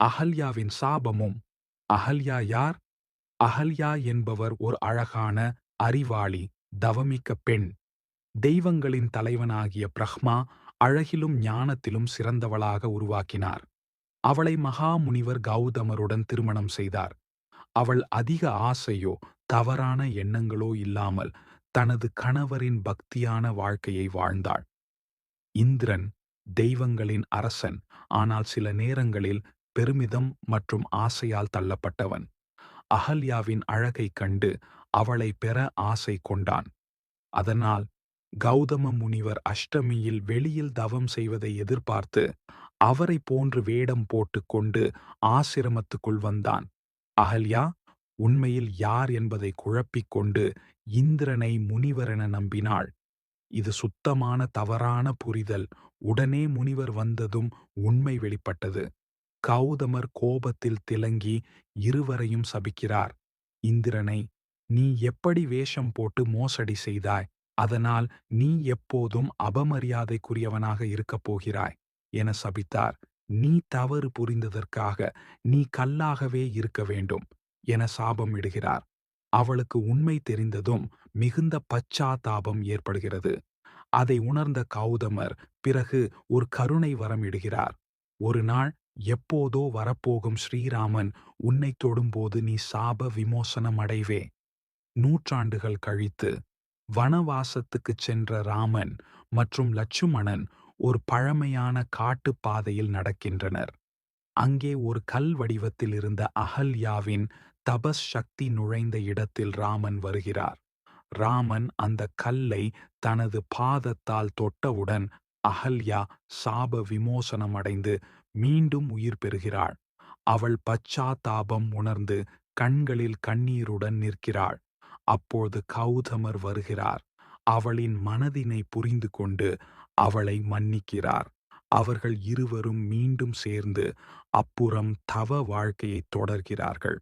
அகல்யாவின் சாபமும் அகல்யா யார்? அகல்யா என்பவர் ஒரு அழகான அறிவாளி தவமிக்க பெண். தெய்வங்களின் தலைவனாகிய பிரஹ்மா அழகிலும் ஞானத்திலும் சிறந்தவளாக உருவாக்கினார். அவளை மகாமுனிவர் கௌதமருடன் திருமணம் செய்தார். அவள் அதிக ஆசையோ தவறான எண்ணங்களோ இல்லாமல் தனது கணவரின் பக்தியான வாழ்க்கையை வாழ்ந்தாள். இந்திரன் தெய்வங்களின் அரசன். ஆனால் சில நேரங்களில் பெருமிதம் மற்றும் ஆசையால் தள்ளப்பட்டவன். அகல்யாவின் அழகைக் கண்டு அவளை பெற ஆசை கொண்டான். அதனால் கௌதம முனிவர் அஷ்டமியில் வெளியில் தவம் செய்வதை எதிர்பார்த்து அவரை போன்று வேடம் போட்டுக்கொண்டு ஆசிரமத்துக்குள் வந்தான். அகல்யா உண்மையில் யார் என்பதை குழப்பிக் கொண்டு இந்திரனை முனிவரென நம்பினாள். இது சுத்தமான தவறான புரிதல். உடனே முனிவர் வந்ததும் உண்மை வெளிப்பட்டது. கௌதமர் கோபத்தில் திலங்கி இருவரையும் சபிக்கிறார். இந்திரனை நீ எப்படி வேஷம் போட்டு மோசடி செய்தாய்? அதனால் நீ எப்போதும் அபமரியாதைக்குரியவனாக இருக்கப் போகிறாய் என சபித்தார். நீ தவறு புரிந்ததற்காக நீ கல்லாகவே இருக்க வேண்டும் என சாபம் இடுகிறார். அவளுக்கு உண்மை தெரிந்ததும் மிகுந்த பச்சாத்தாபம் ஏற்படுகிறது. அதை உணர்ந்த கௌதமர் பிறகு ஒரு கருணை வரம் இடுகிறார். ஒரு நாள் எப்போதோ வரப்போகும் ஸ்ரீராமன் உன்னை தொடும்போது நீ சாப விமோசனம் அடைவே. நூற்றாண்டுகள் கழித்து வனவாசத்துக்குச் சென்ற ராமன் மற்றும் லட்சுமணன் ஒரு பழமையான காட்டுப் பாதையில் நடக்கின்றனர். அங்கே ஒரு கல் வடிவத்தில் இருந்த அகல்யாவின் தபஸ் சக்தி நுழைந்த இடத்தில் ராமன் வருகிறார். ராமன் அந்த கல்லை தனது பாதத்தால் தொட்டவுடன் அகல்யா சாப விமோசனம் அடைந்து மீண்டும் உயிர் பெறுகிறாள். அவள் பச்சாத்தாபம் உணர்ந்து கண்களில் கண்ணீருடன் நிற்கிறாள். அப்போது கௌதமர் வருகிறார். அவளின் மனதினை புரிந்து கொண்டு அவளை மன்னிக்கிறார். அவர்கள் இருவரும் மீண்டும் சேர்ந்து அப்புறம் தவ வாழ்க்கையை தொடர்கிறார்கள்.